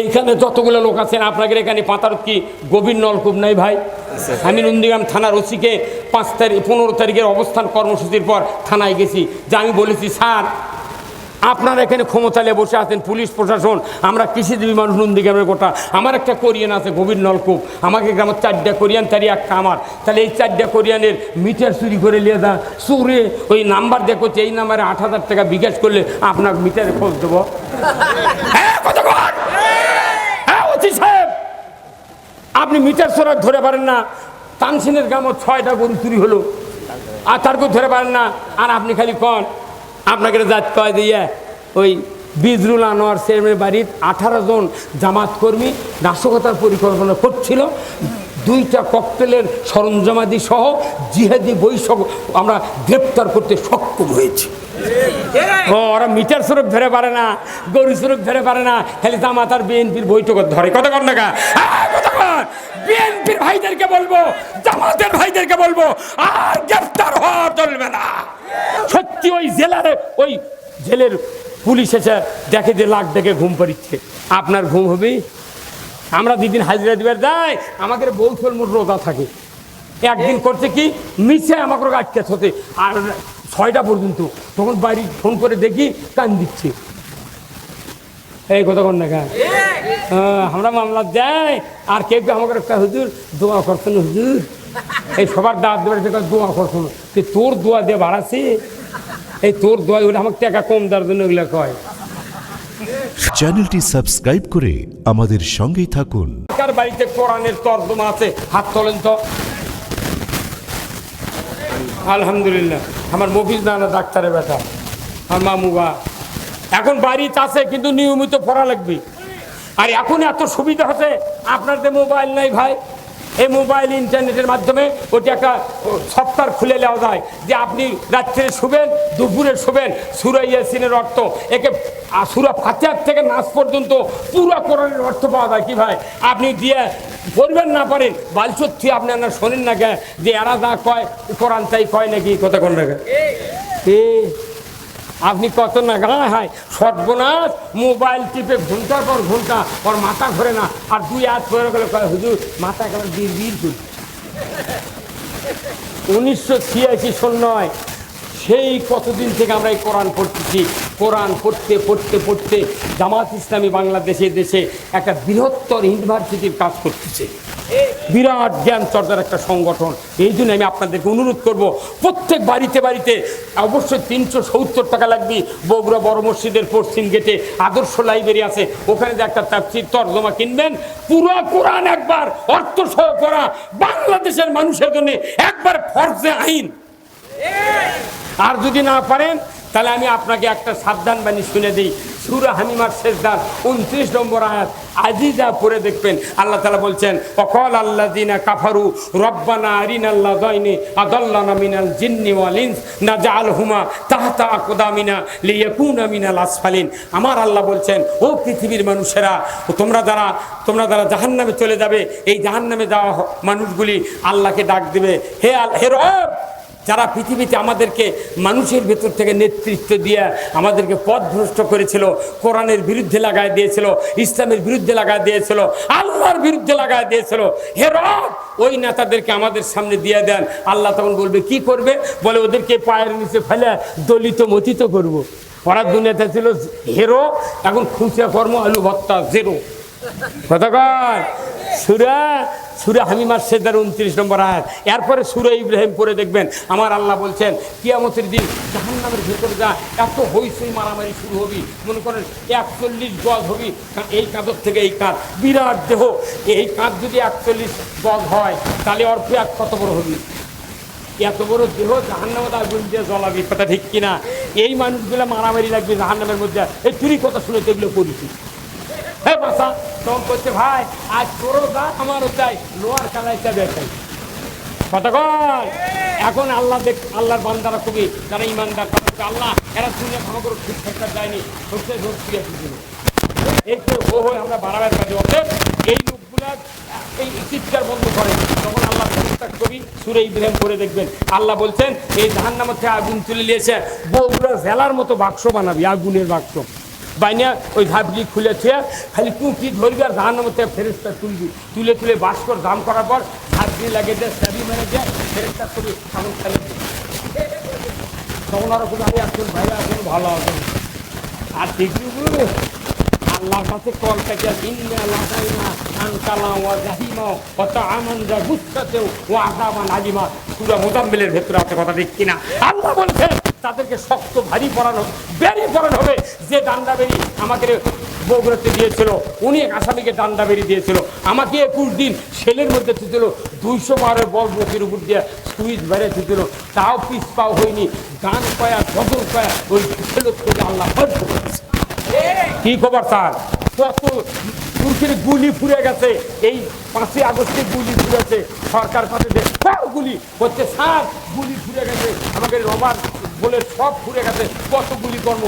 এইখানে যতগুলো লোক আছেন আপনাদের এখানে পাতার কি গভীর নলকূপ নাই ভাই? আমি নন্দীগ্রাম থানার ওসিকে পাঁচ তারিখ পনেরো তারিখের অবস্থান কর্মসূচির পর থানায় গেছি। যে আমি বলেছি স্যার আপনারা এখানে ক্ষমতালে বসে আছেন, পুলিশ, প্রশাসন, আমরা কৃষিজীবী মানুষ নন্দীগ্রামের গোটা। আমার একটা কোরিয়ান আছে, গভীর নলকূপ। আমাকে গ্রামের চারটা কোরিয়ান, তারই একটা আমার। তাহলে এই চারটা কোরিয়ানের মিটার চুরি করে নিয়ে যা, চুরে ওই নাম্বার দেখো এই নাম্বারে আট হাজার টাকা বিকাশ করলে আপনার মিটারে খোঁজ দেবো। হ্যাঁ হ্যাঁ আপনি মিটার সরা ধরে পারেন না, তানসিনের গ্রামও ছয়টা গরু চুরি হলো। আর তার কেউ ধরে পারেন না, আর আপনি খালি কন। আপনাকে জাত কয় দিয়ে ওই বিজরুল আনোয়ার চেয়ারম্যানের বাড়ির আঠারো জন জামাত কর্মী নাশকতার পরিকল্পনা করছিল। দুইটা ককটেলের সরঞ্জামাদি সহ জিহাদি বৈঠক আমরা গ্রেপ্তার করতে সক্ষম হয়েছি। ও, ওরা মিটার স্বরূপ ধরে পারে না, গরু স্বরূপ ধরে পারে না, খালি বিএনপির বৈঠক ধরে। কত কর টাকা বিএনপির ভাইদেরকে বলব, জামাতের ভাইদেরকে বলব, আর গ্রেফতার হওয়া চলবে না। সত্যি ওই জেলার, ওই জেলের পুলিশ এসে দেখে যে লাখ ডেকে ঘুম পাড়িচ্ছে। আপনার ঘুম হবে আমরা দুদিন হাজিরা দিবার যাই, আমাদের বৌথল মোট রোজা থাকে। একদিন করছে কি? মিছে আমাকে আটকে হতে আর ছয়টা পর্যন্ত তখন বাড়ি ফোন করে দেখি কান দিচ্ছে। এই কতক্ষণ দেখা আমরা মামলা যাই আর কেউ কেউ আমাকে একটা হুজুর দোয়া করছেন হুজুর। এই সবার দাঁত দেবার যে দোয়া করছেন। যে তোর দোয়া দিয়ে বাড়াছে এই তোর দোয়া ওটা আমাকে টাকা কম দেওয়ার জন্য ওগুলো কয়। চ্যানেলটি সাবস্ক্রাইব করে আমাদের সঙ্গেই থাকুন। কার বাড়িতে কোরআনের তর্জমা আছে? হাত তোলেন তো। আলহামদুলিল্লাহ। আমার মফিজ নানা ডাক্তারের ব্যথা আমার মামুবা এখন বাড়িতে আছে কিন্তু নিয়মিত পড়া লাগবে। আর এখন এত সুবিধা হচ্ছে আপনার যে মোবাইল নাই ভাই এই মোবাইল ইন্টারনেটের মাধ্যমে ওটি একটা সফটওয়্যার খুলে নেওয়া যায়। যে আপনি রাত্রে শুবেন দুপুরে শুবেন সুরা ইয়াসিনের অর্থ একে সুরা ফাতিহার থেকে নাচ পর্যন্ত পুরো কোরআনের অর্থ পাওয়া যায় কি ভাই? আপনি দিয়ে পড়বেন না পারেন বালসত্যি আপনি আপনার শোনেন না কে? যে এরা যা কয় কোরআন তাই কয় নাকি কথা কোন নাকি এ আপনি কত না গায়ে হয়, সর্বনাশ। মোবাইল টিপে ঘণ্টার পর ঘণ্টা ওর মাথা ঘরে না। আর দুই হাত ধরে গেলে হুজুর, মাথা কেন বীর বীর করি উনিশশো ছিয়াশি নয়, সেই কতদিন থেকে আমরা এই কোরআন পড়তেছি? কোরআন পড়তে পড়তে পড়তে জামাত ইসলামী বাংলাদেশে দেশে একটা বৃহত্তর ইউনিভার্সিটির কাজ করতেছে। বিরাট জ্ঞান চর্চার একটা সংগঠন। এই জন্য আমি আপনাদেরকে অনুরোধ করব, প্রত্যেক বাড়িতে বাড়িতে অবশ্যই তিনশো সত্তর টাকা লাগবে। বগুড়া বড় মসজিদের পশ্চিম গেটে আদর্শ লাইব্রেরি আছে। ওখানে যে একটা তাফসির তর্জমা কিনবেন, পুরো কোরআন একবার অর্থ সহ করা বাংলাদেশের মানুষের জন্য একবার ফর্জে আইন। আর যদি না পারেন, তাহলে আমি আপনাকে একটা সাবধান বাণী শুনে দিই। সুরা হামিমার শেষদার উনত্রিশ নম্বর আয়াত। আজই যা পড়ে দেখবেন। আল্লাহ তালা বলছেন, অকল আল্লাহ দিনা কাফারু, রব্বানা আরিন আল্লাহ দয়নি আদল্লানা মিনাল জিন্নি ওয়ালিন্স না জাল হুমা তাহতা আমার আল্লাহ বলছেন, ও পৃথিবীর মানুষেরা, তোমরা যারা তোমরা যারা জাহান্নামে চলে যাবে, এই জাহান্নামে যাওয়া মানুষগুলি আল্লাহকে ডাক দেবে। হে আল, হে রব যারা পৃথিবীতে আমাদেরকে মানুষের ভেতর থেকে নেতৃত্ব দিয়ে আমাদেরকে পথভ্রষ্ট করেছিল, কোরআনের বিরুদ্ধে লাগায় দিয়েছিল, ইসলামের বিরুদ্ধে লাগায় দিয়েছিল, আল্লাহর বিরুদ্ধে লাগায় দিয়েছিল, হে রব, ওই নেতাদেরকে আমাদের সামনে দিয়ে দেন। আল্লাহ তখন বলবে, কি করবে? বলে, ওদেরকে পায়ের নিচে ফেলে দলিত মতিত করব। ওরা দুনিয়াতে ছিল হেরো এখন খুঁচিয়া কর্ম আলু ভত্তা জেরো কতকার সুরা সুরা হামিমার সেদার উনত্রিশ নম্বর আয়াত। এরপরে সুরা ইব্রাহিম পরে দেখবেন, আমার আল্লাহ বলছেন, কিয়ামতের দিন জাহান্নামের ভেতরে যা এত হইসই মারামারি শুরু হবি, মনে করেন একচল্লিশ গজ হবি এই কাঁধর থেকে এই কাঁধ বিরাট দেহ, এই কাঁধ যদি একচল্লিশ গজ হয়, তাহলে অর এক কত বড় হবি? এত বড় দেহ জাহান্নামে আগুন দিয়ে জ্বলাবি, কথা ঠিক কিনা? এই মানুষগুলো মারামারি লাগবে জাহান্নামের মধ্যে। এই চুরি কথা শুনে তো এগুলো করেছি হ্যাঁ বাসা তখন করছে, ভাই, আজ তোরও যা আমারও চাই লোয়ার কালাইটা দেখাই কতক্ষণ এখন আল্লাহ দেখ, আল্লাহর বান্দারা খুবই, যারা ইমানদার, কথা আল্লাহ, এরা শুনে ক্ষমা করে ঠিক ঠাকটা যায়নি, হচ্ছে ধরছি এই তো ও হয়ে আমরা বাড়াবার কাজে অর্থাৎ এই লোকগুলা, এই চিৎকার বন্ধ করে। তখন আল্লাহ প্রস্তাব করি সুরে ইব্রাহিম করে দেখবেন। আল্লাহ বলছেন, এই ধান নামা থেকে আগুন তুলে নিয়েছে বউগুলা জেলার মতো বাক্স বানাবি, আগুনের বাক্স। বাইনা ওই ঝাপলি খুলেছে খালি টুকি ধরবি আর ধান মধ্যে ফেরেস্তা তুলবি। তুলে তুলে বাস কর দাম করার পর ঝাপলি লাগিয়ে দেয় চাবি মেরে দেয় ফেরেস্তা তুলি তখন খেলে তখন আরও আরে আসুন ভাই আসুন ভালো আছেন আর দেখবি আল্লাহর কাছে কল থেকে ইন্না লাগাইনা আনকালা ওয়া জাহিমা ওয়া তাআমান যা গুচ্ছাতেও ওয়া আযাবান আলিমা। সূরা মুজাম্মিলের ভেতরে আছে কথা ঠিক কিনা? আল্লাহ বলছেন তাদেরকে শক্ত, ভারী পড়ানো বেরি পড়ানো হবে। যে ডান্ডা বেরি আমাকে বগুড়াতে দিয়েছিল, উনি এক আসামিকে ডান্ডা বেরি দিয়েছিল। আমাকে একুশ দিন সেলের মধ্যে থুছিল দুইশো বারের বল বুকের উপর দিয়ে সুইচ বেড়ে থুছিল তাও পিস পাও হয়নি, গান কয়া, গজল কয়া, ওই ছেলে থেকে আল্লাহ কি খবর স্যার? কত তুর্কির গুলি ফুরে গেছে, এই পাঁচই আগস্টে গুলি ফুরেছে, সরকার পাশে গুলি হচ্ছে সার গুলি ফুরে গেছে। আমাকে রবার বলে সব ফুরে গেছে। কতগুলি কর্ম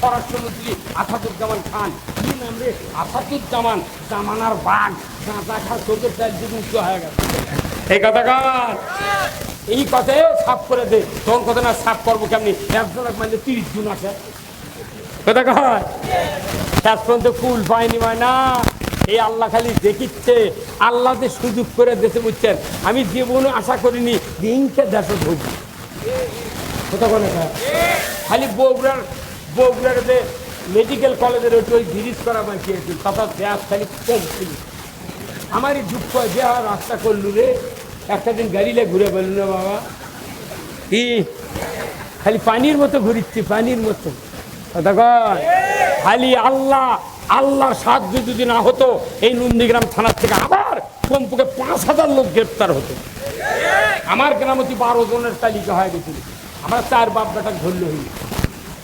স্বরাষ্ট্রমন্ত্রী আসাদুজ্জামান খান। কি নাম রে? আসাদুজ্জামান জামানার বাঘ গাঁজা খা চোখের চার দিকে উঁচু হয়ে গেছে। এই কথা কার এই কথায় সাফ করে দে। তখন কথা না সাফ করব কেমনি? একজন মানে তিরিশ জুন আছে। কথা কয় শেষ পর্যন্ত কুল পায়নি হয় না এই আল্লাহ খালি দেখিচ্ছে। আল্লাহ যে সুযোগ করে দেশে বুঝছেন আমি জীবনে আশা করিনি দিনকে দেশে ঢুকবো। খালি বগুড়ার বগুড়ার যে মেডিকেল কলেজের ওই ওই ব্রিজ করা বাঁচিয়েছিল তথা দেশ খালি কম ছিল আমারই দুঃখ যে রাস্তা করলু রে, একটা দিন গাড়িলে ঘুরে বেরুল না বাবা, কি? খালি পানির মতো ঘুরিচ্ছি, পানির মতো? খালি আল্লাহ, আল্লাহর সাহায্য যদি না হতো, এই নন্দীগ্রাম থানার থেকে আবার কমপক্ষে পাঁচ হাজার লোক গ্রেপ্তার হতো। আমার গ্রামতি বারো জনের তালিকা হয়ে গেছিল আমরা চার বাপ বেটা ধরলে হইল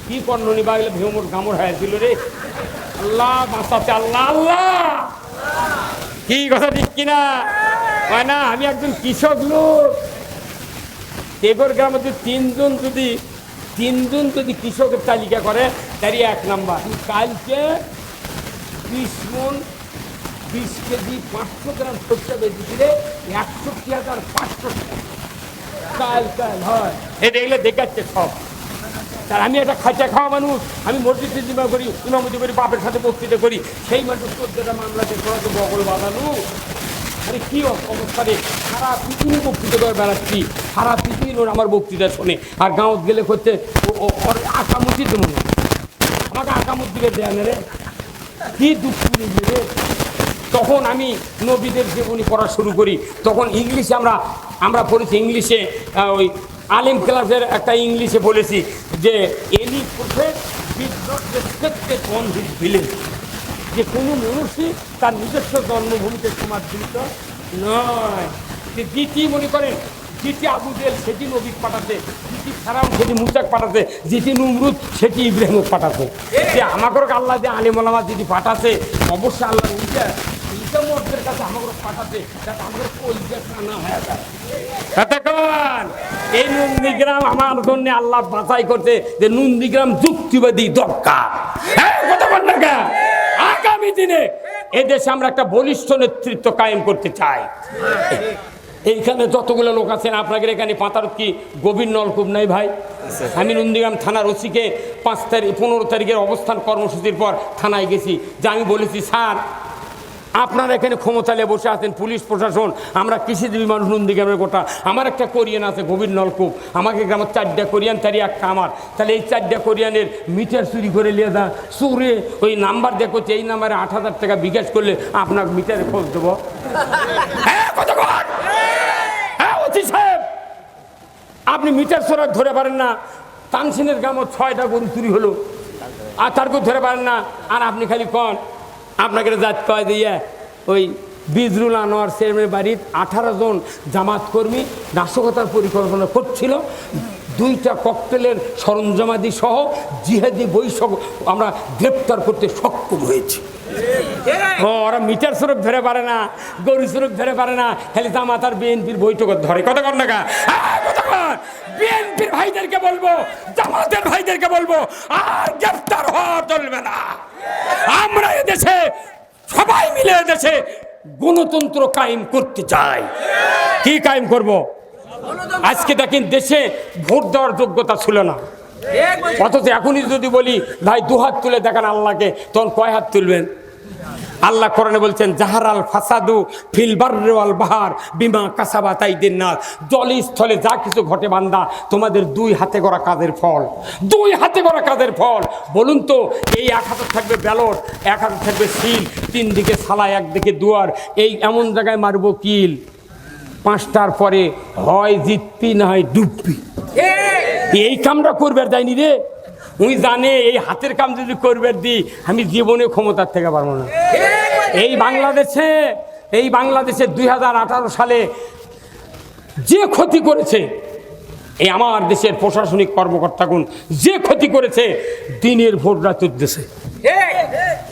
কি কর্ণনি বাগলে ভেমর গামর হয়েছিল রে? আল্লাহ, বাঁচাতে আল্লাহ আল্লাহ! কি কথা ঠিক কিনা? হয় না, আমি একজন কৃষক লোক। এগোর গ্রামে যদি তিনজন যদি তিনজন যদি কৃষকের তালিকা করে, তারই এক নাম্বার। কালকে বিশ মন বিশ কেজি পাঁচশো গ্রাম শস্য বেঁচেছিলে, একষট্টি হাজার পাঁচশো টাকা। হয়। দেখাচ্ছে সব। আমি একটা খাঁচা খাওয়া মানুষ, আমি মসজিদ জিমা করি, ইমামতি করি, বাপের সাথে বক্তৃতা করি। সেই মানুষ চোদ্দটা মামলাতে তোরা তো বগল বাঁধানো। আরে কি অবস্থা রে? সারা পৃথিবী বক্তৃতা করে বেড়াচ্ছি। সারা পৃথিবীর ওর আমার বক্তৃতা শোনে। আর গাঁত গেলে করতে ওর আঁকামুচি দেবো আমাকে আঁকামুচ দিকে দেয় না রে। কি দুঃখ রে। তখন আমি নবীদের জীবনী পড়া শুরু করি। তখন ইংলিশে আমরা আমরা পড়েছি ইংলিশে ওই আলিম ক্লাসের একটা ইংলিশে বলেছি যে any prophet did not respected on his village যে কোনো মানুষই তার নিজস্ব জন্মভূমিতে সমাদৃত নয়। যে দ্বিতীয় মনে করেন যেটি আবু জেল সেটি নবী পাঠাতে যেটি ফারাউন সেটি মুসাক পাঠাতে যেটি নুমরুদ সেটি ইব্রাহিম পাঠাতে। যে আমাকে আল্লাহ যে আলিমলামা যেটি পাঠাতে অবশ্যই আল্লাহ উল্টা কাছে পাঠাতে, যাতে আমাদের হয়ে যায়। এই নন্দীগ্রাম আমার জন্য আল্লাহ করতে যে নন্দীগ্রাম যুক্তিবাদী আগামী দিনে এদেশে আমরা একটা বলিষ্ঠ নেতৃত্ব কায়েম করতে চাই। এইখানে যতগুলো লোক আছেন, আপনাদের এখানে পাতারত কি গভীর নলকূপ নাই ভাই? আমি নন্দীগ্রাম থানার ওসিকে পাঁচ তারিখ, পনেরো তারিখের অবস্থান কর্মসূচির পর থানায় গেছি। যে আমি বলেছি, স্যার আপনারা এখানে ক্ষমতালে বসে আছেন পুলিশ প্রশাসন আমরা কৃষিজীবী মানুষ নন্দীগ্রামের গোটা। আমার একটা কোরিয়ান আছে গভীর নলকূপ। আমাকে গ্রামের চারটা কোরিয়ান তারই একটা আমার তাহলে এই চারটা কোরিয়ানের মিটার চুরি করে নিয়ে যা চুরে ওই নাম্বার দেখো এই নাম্বারে আট হাজার টাকা বিকাশ করলে আপনার মিটারে খোঁজ দেবো। হ্যাঁ হ্যাঁ সাহেব। আপনি মিটার সরাক ধরে পারেন না তানসিনের গ্রামও ছয়টা গরু চুরি হলো। আর তারকেও ধরে পারেন না আর আপনি খালি কন। আপনাকে জাত কয় দিয়ে ওই বিজরুল আনোয়ার চেয়ারম্যানের বাড়ির আঠারো জন জামাত কর্মী নাশকতার পরিকল্পনা করছিল। দুইটা ককটেলের সরঞ্জামাদি সহ জিহাদি বৈশক আমরা গ্রেপ্তার করতে সক্ষম হয়েছি। ও, ওরা মিটার স্বরূপ ধরে পারে না, গরু স্বরূপ ধরে পারে না, খালি জামাত আর বিএনপির বৈঠক ধরে। কত কর টাকা বিএনপির ভাইদেরকে বলব, জামাতের ভাইদেরকে বলব, আর গ্রেফতার হওয়া চলবে না। আমরা এদেশে সবাই মিলে এদেশে গণতন্ত্র কায়েম করতে চাই। কি কায়েম করব? আজকে দেখেন দেশে ভোট দেওয়ার যোগ্যতা ছিল না। অথচ এখনই যদি বলি, ভাই দু হাত তুলে দেখান আল্লাহকে, তখন কয় হাত তুলবেন? আল্লাহ কোরআনে বলছেন জাহারাল ফাসাদু ফিল বারওয়াল বাহার বিমা কাসাবা তাইদিন না জলস্থলে যা কিছু ঘটে বান্দা তোমাদের দুই হাতে করা কাজের ফল দুই হাতে করা কাজের ফল। বলুন তো এই এক হাতে থাকবে ব্যালট এক হাতে থাকবে সিল তিন দিকে সালা একদিকে দুয়ার এই এমন জায়গায় মারব কিল। পাঁচটার পরে হয় জিতবি না হয় ডুববি। এই কামটা করবে যায়নি রে। উনি জানে এই হাতের কাম যদি করবে দি আমি জীবনে ক্ষমতার থেকে পারব না। এই বাংলাদেশে এই বাংলাদেশে দুই হাজার আঠারো সালে যে ক্ষতি করেছে এই আমার দেশের প্রশাসনিক কর্মকর্তাগুন যে ক্ষতি করেছে দিনের ভোট রাতের দেশে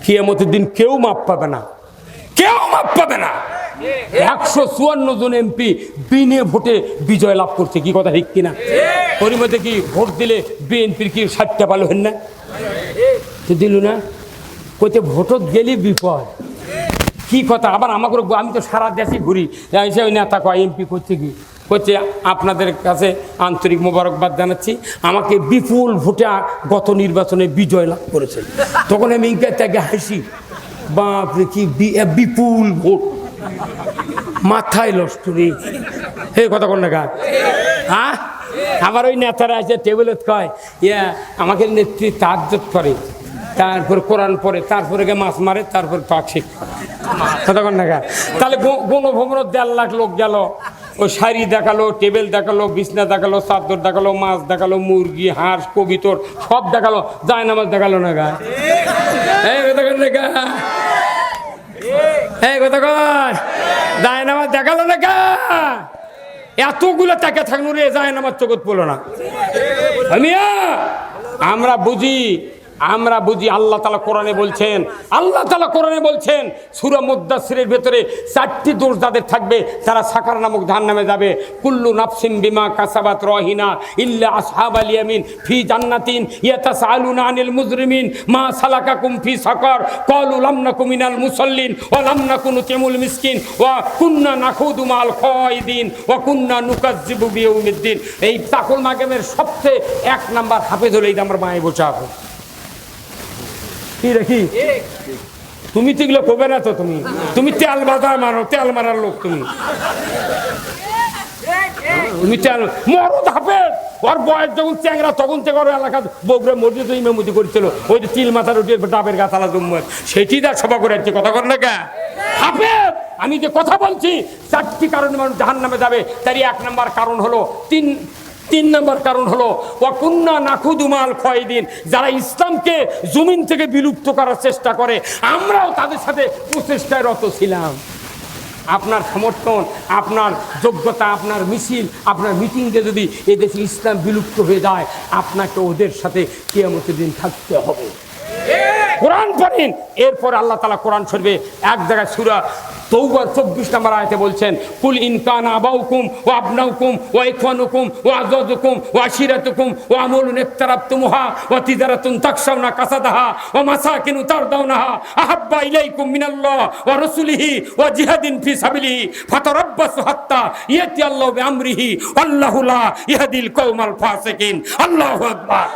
কিয়ামতের দিন কেউ মাপ পাবে না। কেউ মাপ পাবে না। একশো চুয়ান্ন জন এমপি বিনে ভোটে বিজয় লাভ করছে, কি কথা ঠিক কিনা? ওর মধ্যে কি ভোট দিলে বিএনপির কি ষাটটা পালো হেন না? দিল না? কোথায় ভোটত গেলি বিপদ। কি কথা? আবার আমাকে আমি তো সারা দেশে ঘুরি। ওই নেতা কয়, এমপি করছে কি? করছে আপনাদের কাছে আন্তরিক মোবারকবাদ জানাচ্ছি, আমাকে বিপুল ভোটে গত নির্বাচনে বিজয় লাভ করেছে। তখন আমি ত্যাগে হাসি। বাপরে কি বিপুল ভোট। মাথায় নষ্ট রে হে, কথা কোন গা। হ্যাঁ আমার ওই নেতারা আছে টেবিলত কয়, ইয়া, আমাকে নেত্রী তাজ্জত করে। তারপর কোরআন পরে তারপরে গিয়ে মাছ মারে, তারপর পাক কথা কোন গা। তাহলে গণভবন দেড় লাখ লোক গেল। ওই শাড়ি দেখাল, টেবিল দেখাল, বিছনা দেখাল, চাদর দেখাল, মাছ দেখাল, মুরগি, হাঁস, কবিতর, সব দেখাল। যায় নামাজ দেখাল না গা? দেখাল না কা এতগুলো থাকল রে যায় চোখত পড়ল না। আমরা বুঝি আমরা বুঝি আল্লাহ তালা কোরআনে বলছেন, আল্লাহ তালা কোরআনে বলছেন, সুরা মুদাসিরের ভেতরে চারটি দোষ যাদের থাকবে, তারা সাকার নামক ধান নামে যাবে। কুল্লু নাফসিম বিমা কাসাবাত রহিনা ইল্লা আসহাব আল ইয়ামিন ফি জান্নাতিন ইয়াতাসালুনা আনিল মুজরিমিন মা সালাকাকুম ফি সাকার ক্বালু লাম নাকু মিনাল মুসাল্লিন ওয়া লাম নাকু নুতিমুল মিসকিন ওয়া কুন্না নাখুদু মাল খায়দিন ওয়া কুন্না নুকাজ্জিবু বিয়াউমিদ্দিন। এই তাকুল মাগেমের সবচেয়ে এক নাম্বার হাফেজ হলো এই আমার মায়ে বসে কি দেখি তুমি তো করবে না তো তুমি? তুমি তেল বাধা মারো, তেল মারার লোক তুমি। তুমি তেল মরদ হাফেজ ওর বয়স যখন চ্যাংরা, তখন থেকে ওর এলাকা বগুড়া মসজিদ ইমামতি করেছিল। ওই যে তিল মাথার উঠে ডাবের গাছালা জম্মত সেটি তার সভা করে যাচ্ছে কথা কর না কে? হাফেজ আমি যে কথা বলছি, চারটি কারণে মানুষ জাহান নামে যাবে। তারই এক নম্বর কারণ হলো, তিন তিন নম্বর কারণ হলো ওয়াকুন্না নাকুদুমাল খয়দিন যারা ইসলামকে জমিন থেকে বিলুপ্ত করার চেষ্টা করে, আমরাও তাদের সাথে প্রচেষ্টায় রত ছিলাম। আপনার সমর্থন, আপনার যোগ্যতা, আপনার মিছিল, আপনার মিটিংকে যদি এদেশে ইসলাম বিলুপ্ত হয়ে যায়, আপনাকে ওদের সাথে কেয়ামতের দিন থাকতে হবে। কোরআন পড়েন। এরপর আল্লাহ তালা কোরআন শরীফে এক জায়গায় সুরা তৌবার চব্বিশ নম্বর আয়তে বলছেন, কুল ইনকান আবাউকুম ও আবনাউকুম ও ইখওয়ানুকুম ও আজাদুকুম ও আশিরাতুকুম ও আমলুন ইফতারাবতুমুহা ও তিজারাতুন তাকশাউনা কাসাদাহা ও মাসাকিনু তারদাউনাহা আহাব্বা ইলাইকুম মিনাল্লাহ ও রাসূলিহি ও জিহাদিন ফি সাবিলিহি ফাতারাব্বাসু হাত্তা ইয়াতি আল্লাহু বিআমরিহি আল্লাহু লা ইয়াহদিল কওমাল ফাসিকিন। আল্লাহু আকবার।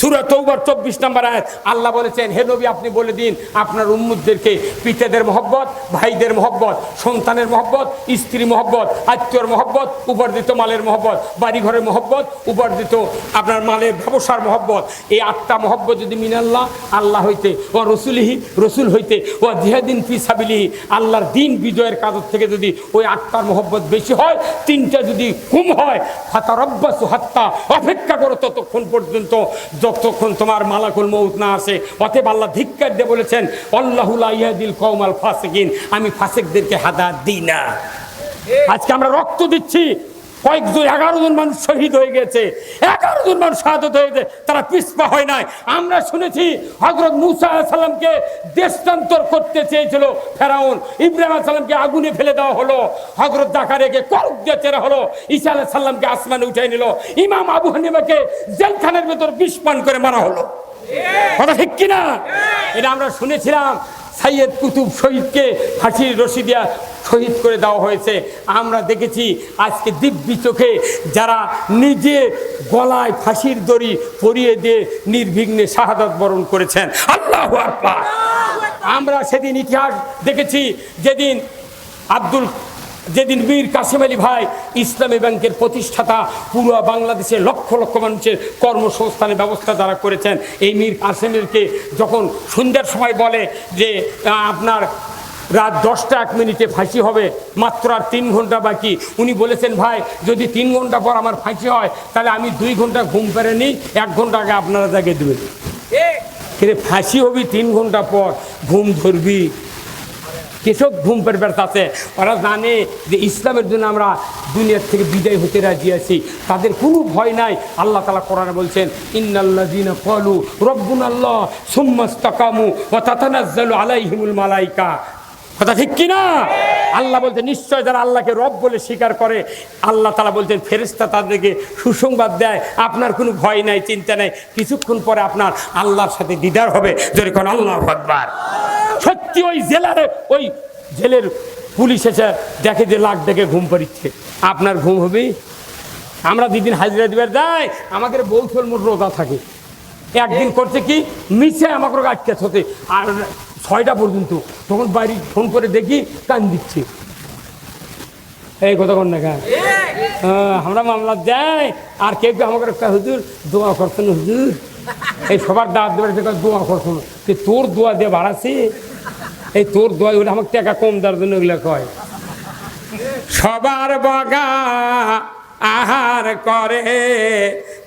সুরা তৌবার চব্বিশ নম্বর আয়াত। আল্লাহ বলেছেন, হে নবী, আপনি বলে দিন আপনার উম্মুদদেরকে পিতাদের মহব্বত, ভাইদের মহব্বত, সন্তানের মহব্বত, স্ত্রী মহব্বত, আত্মীয়র মহব্বত, উপার্জিত মালের মহব্বত, বাড়িঘরের মহব্বত, উপার্জিত আপনার মালের ব্যবসার মহব্বত। এই আটটা মহব্বত যদি মিনাল্লাহ আল্লাহ হইতে ও রসুলিহি, রসুল হইতে ও জিহাদিন ফি সাবিলিহি, আল্লাহর দিন বিজয়ের কাজর থেকে যদি ওই আত্মার মহব্বত বেশি হয়, তিনটা যদি কম হয় হাতারব্বাসু হাত্তা, অপেক্ষা করো ততক্ষণ পর্যন্ত যতক্ষণ তোমার মালাকুল মৌত না আসে, অতএব আল্লাহ ধিক্কার দিয়ে বলেছেন আল্লাহুল্লাহ ইয়াদিল কৌমাল ফাসেকিন। আমি ফাসেকদেরকে হাদা দিই না। আজকে আমরা রক্ত দিচ্ছি। কয়েকজন এগারো জন মানুষ শহীদ হয়ে গেছে এগারো জন মানুষ শাহাদত হয়েছে তারা পিসপা হয় নাই। আমরা শুনেছি হজরত মুসা সাল্লামকে দেশান্তর করতে চেয়েছিল ফেরাউন। ইব্রাহিম সাল্লামকে আগুনে ফেলে দেওয়া হলো। হজরত জাকারিয়াকে করক দিয়ে চেরা হলো। ঈসা আলাহ সাল্লামকে আসমানে উঠাই নিল। ইমাম আবু হানিমাকে জেলখানের ভেতর বিষ পান করে মারা হলো। কথা ঠিক কিনা? এটা আমরা শুনেছিলাম। সাইয়েদ কুতুব শহীদকে ফাঁসির রশি দেওয়া শহীদ করে দেওয়া হয়েছে। আমরা দেখেছি আজকে দিব্যি চোখে যারা নিজে গলায় ফাঁসির দড়ি পরিয়ে দিয়ে নির্বিঘ্নে শাহাদত বরণ করেছেন। আল্লাহ আমরা সেদিন ইতিহাস দেখেছি যেদিন আব্দুল যেদিন বীর কাসিম আলী ভাই ইসলামী ব্যাংকের প্রতিষ্ঠাতা পুরো বাংলাদেশের লক্ষ লক্ষ মানুষের কর্মসংস্থানের ব্যবস্থা যারা করেছেন এই মীর কাসিমেরকে যখন সন্ধ্যার সময় বলে যে আপনার রাত দশটা এক মিনিটে ফাঁসি হবে মাত্র আর তিন ঘণ্টা বাকি উনি বলেছেন ভাই যদি তিন ঘণ্টা পর আমার ফাঁসি হয় তাহলে আমি দুই ঘণ্টা ঘুম পেরে নিই এক ঘণ্টা আগে আপনারা জাগে দেবেন। কিন্তু ফাঁসি হবি তিন ঘণ্টা পর ঘুম ধরবি কেসব ঘুম পেরবার আছে। ওরা জানে যে ইসলামের জন্য আমরা দুনিয়ার থেকে বিদায় হতে রাজি আছি। তাদের কোনো ভয় নাই। আল্লাহ তালা কোরআনে বলছেন, ইন্নাল্লাযীনা ক্বালু রব্বুনাল্লাহ সুম্মাস্তাকামু ওয়া তাতানাজ্জালু আলাইহিমুল মালাইকা। কথা ঠিক কি না আল্লাহ বলতে নিশ্চয় যারা আল্লাহকে রব বলে স্বীকার করে, আল্লাহ তালা বলছেন ফেরেস্তা তাদেরকে সুসংবাদ দেয়। আপনার কোনো ভয় নাই, চিন্তা নাই। কিছুক্ষণ পরে আপনার আল্লাহর সাথে দিদার হবে। যেরকম আল্লাহ আকবার। সত্যি ওই জেলারে ওই জেলের পুলিশ এসে দেখে যে লাখ দেখে ঘুম পাড়িচ্ছে। আপনার ঘুম হবে? আমরা দুদিন হাজিরা দিবার যাই আমাদের বৌথল মোট রোজা থাকে। একদিন করছে কি? মিছে আমাকে আটকে হতে। আর ছয়টা পর্যন্ত। তখন বাড়ি ফোন করে দেখি কান দিচ্ছে। এই কথা কন না হ্যাঁ, আমরা মামলা দেয় আর কেউ আমাকে একটা হুজুর দোয়া করছেন হুজুর। এই সবার দাঁত দেবে দোয়া করছেন। তোর দোয়া দিয়ে বাড়াছি এই তোর দয় ওটা আমাকে টাকা কম দেওয়ার জন্য ওগুলো কয়। সবার বগা আহার করে,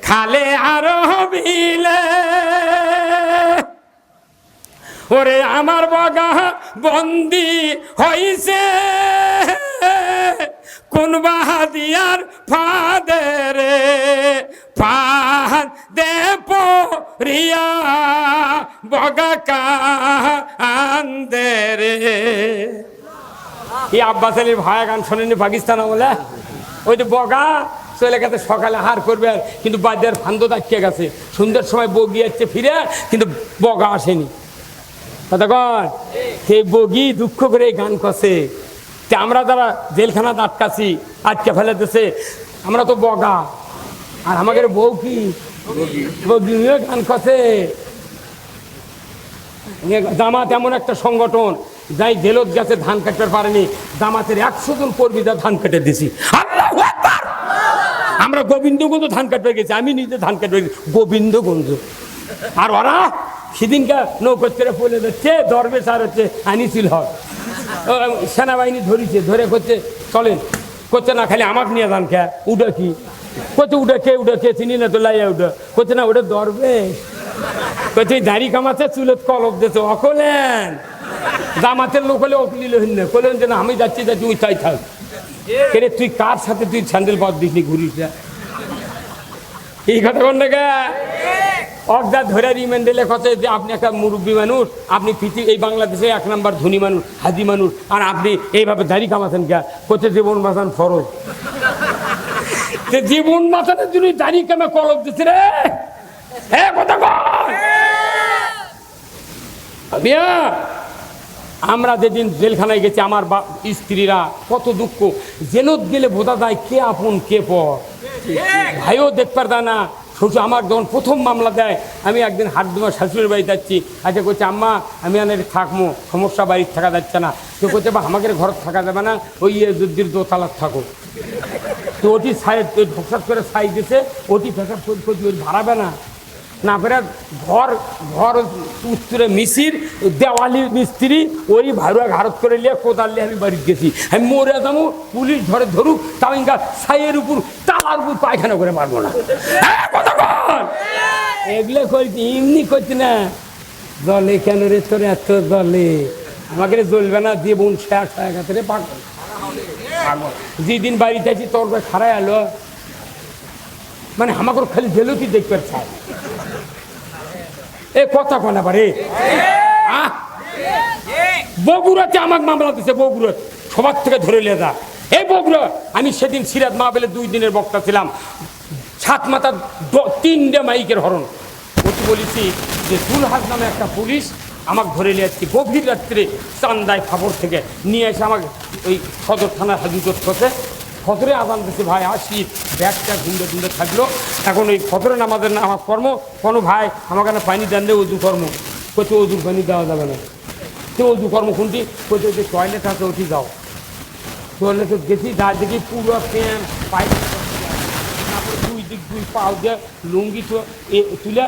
খালে আরও হবিলে ওরে আমার বগা বন্দি হইছে। কোন বাহাদিয়ার ফাদে রে? ফাদ দে রিয়া বগা কান্দে রে। এই আব্বাস আলীর ভায়া গান শোনেনি পাকিস্তান বলে ওই যে বগা, চলে গেছে সকালে হার করবে আর কিন্তু বাদ্যার ফান্দ দাঁড়িয়ে গেছে। সন্ধ্যের সময় বগি আসছে ফিরে, কিন্তু বগা আসেনি। কতক্ষণ সেই বগি দুঃখ করে গান কষে। তে আমরা যারা জেলখানা আটকাছি, আটকে ফেলে দিছে, আমরা তো বগা। আর আমাদের বউ কি? গান কষে জামাত এমন একটা সংগঠন, যাই জেলত গেছে, ধান কাটতে পারেনি। জামাতের একশো জন কর্মীদের ধান কেটে দিছি আমরা গোবিন্দগঞ্জ ধান কাটতে গেছি, আমি নিজে ধান কাটতে গেছি। গোবিন্দগঞ্জ। আর ওরা সেদিনকে নৌকো করে পড়ে যাচ্ছে, দরবে আর হচ্ছে আনিছিল হক সেনাবাহিনী ধরিছে, ধরে করছে চলেন। করছে না, খালি আমাকে নিয়ে যান খে উঠে কি? করছে উঠে কে উঠে কে, চিনি না তো লাইয়া উঠে। করছে না, ওটা দরবে। কইছে দাড়ি কামাতে চুলত কলপ দিতে অকলেন। জামাতের লোক হলে অকলিল হইন না কলেন যে, না, আমি যাচ্ছি যাচ্ছি ওই তাই থাক। কেরে, তুই কার সাথে তুই স্যান্ডেল পথ দিসনি ঘুরিস না? এই কথা কোন দেখা অর্ধা ধরে রিমেন্ডেলে কথা যে আপনি একটা মুরব্বী মানুষ, আপনি পৃথিবী এই বাংলাদেশে এক নাম্বার ধনী মানুষ, হাজি মানুষ, আর আপনি এইভাবে দাড়ি কামাচ্ছেন কে? কোথে জীবন বাঁচান ফরজ। জীবন বাঁচানোর জন্য দাড়ি কামে কলপ দিচ্ছে রে। হে কথা আমরা যেদিন জেলখানায় গেছি, আমার স্ত্রীরা কত দুঃখ। জেলত গেলে বোঝা যায় কে আপন, কে পর। ভাইও দেখতে দেয় না। শ্বশুর আমার যখন প্রথম মামলা দেয়, আমি একদিন হাত দুমার শাশুড়ির বাড়ি যাচ্ছি। আচ্ছা করছে আম্মা, আমি আনের থাকব সমস্যা বাড়ির থাকা যাচ্ছে না। তো করছে বা আমাকে ঘর থাকা যাবে না, ওই ইয়ে যুদ্ধের দোতলার থাকো তো ওটি সাইড ঢকসাত করে সাইড দিছে, ওটি ওই ভাড়াবে না। না করে ঘর ঘর উত্তরে মিশির দেওয়ালি মিস্ত্রি ওই ভাড়ুয়া ঘারত করে নিয়ে কোদাল নিয়ে আমি বাড়ি গেছি। আমি মরে যাব, পুলিশ ধরে ধরুক তাও ইঙ্গা সাইয়ের উপর, তালার উপর পায়খানা করে মারবো না। এগুলো করছি এমনি করছি না, জলে কেন রে তোর এত জলে? আমাকে জ্বলবে না, দিয়ে বোন শেষ হয়ে গেছে রে পাগল। যেদিন বাড়িতে আছি তোর খারাই আলো। মানে আমাকে খালি জেলতি দেখতে চায় এ কথা কনা পারে বগুড়াতে আমাকে মামলা দিছে বগুড়া সবার থেকে ধরে নিয়ে যা। এই বগুড়া, আমি সেদিন সিরাজ মাহবেলে দুই দিনের বক্তা ছিলাম। সাত মাথা তিনটে মাইকের হরণ। ওটি বলেছি যে দুলহাজ নামে একটা পুলিশ আমাকে ধরে নিয়ে যাচ্ছি। গভীর রাত্রে চান্দায় খবর থেকে নিয়ে এসে আমাকে ওই সদর থানার হাজির করতে ফজরে আজান দিচ্ছে ভাই আসি ব্যাগটা ঘুমতে ঘুমতে থাকল। এখন ওই ফতরে নামাজের নামাজ কর্ম। কোনো ভাই আমার কাছে পানি দেন উজু কর্ম। কোথাও উজুর পানি দেওয়া যাবে না। তো উজু কর্ম কোনটি? কোথাও যে টয়লেট আছে, ওটি যাও টয়লেটে গেছি, যা দেখি পুরো প্যান্ট পাইপ তারপরে দুই দিক, দুই পাও দিয়ে লুঙ্গি তুলে,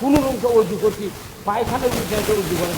কোনো রকমকে উজু করছি। পায়খানা উজু উজু করে